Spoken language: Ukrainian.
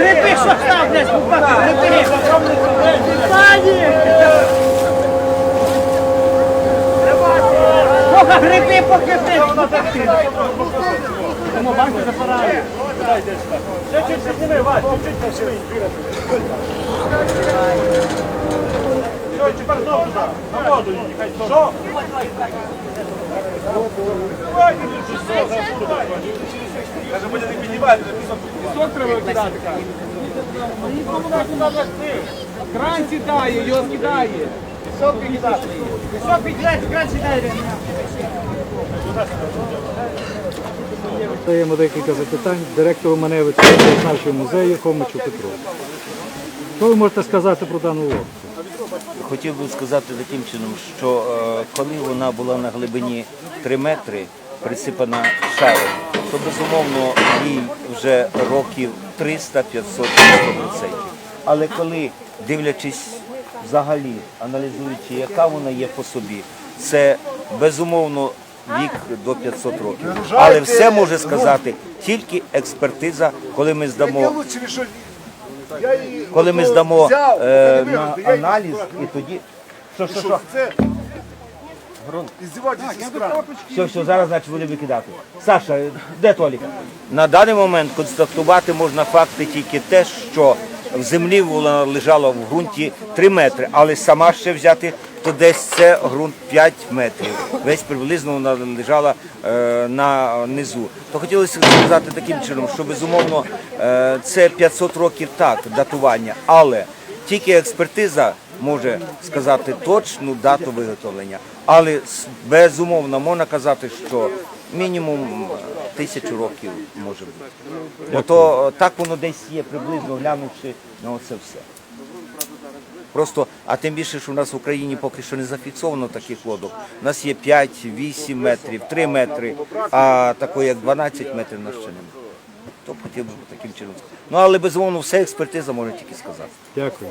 Припи, що став, блядь, припи. Пані! Пока гриби, поки ти. Тому банки запирають. Ще чуть присіни, Вась, чуть на шиї. Все, тепер знову туди, на воду їхай. Що? Викидати. Кран сідає, його скидає. Пісок підкидати. Пісок підкидати, кран сідає. Даємо декілька запитань директору Маневицького краєзнавчого музею Хомичу Петру. Що ви можете сказати про дану лодку? Хотів би сказати таким чином, що е, коли вона була на глибині 3 метри, присипана шаром, то безумовно їй вже років 300-500 цей. Але коли, дивлячись взагалі, аналізуючи, яка вона є по собі, це безумовно вік до 500 років. Але все може сказати тільки експертиза, коли ми здамо коли ми здамо е, на аналіз, і тоді. Що, що, що? Все, все, зараз значить буде викидати. Саша, де Толік? На даний момент констатувати можна факти тільки те, що в землі вона лежала в ґрунті 3 метри, але сама ще взяти, то десь це ґрунт 5 метрів. Весь приблизно вона лежала е, на низу. То хотілося сказати таким чином, що безумовно е, це 500 років так, датування, але тільки експертиза може сказати точну дату виготовлення. Але безумовно можна казати, що мінімум тисячу років може бути. Бо то е, так воно десь є, приблизно глянувши на оце все. Просто, а тим більше, що у нас в Україні поки що не зафіксовано таких лодок. У нас є 5, 8 метрів, 3 метри, а такої як 12 метрів нас ще немає. То хотів би таким чином. Ну але безумовно, все експертиза може тільки сказати. Дякую.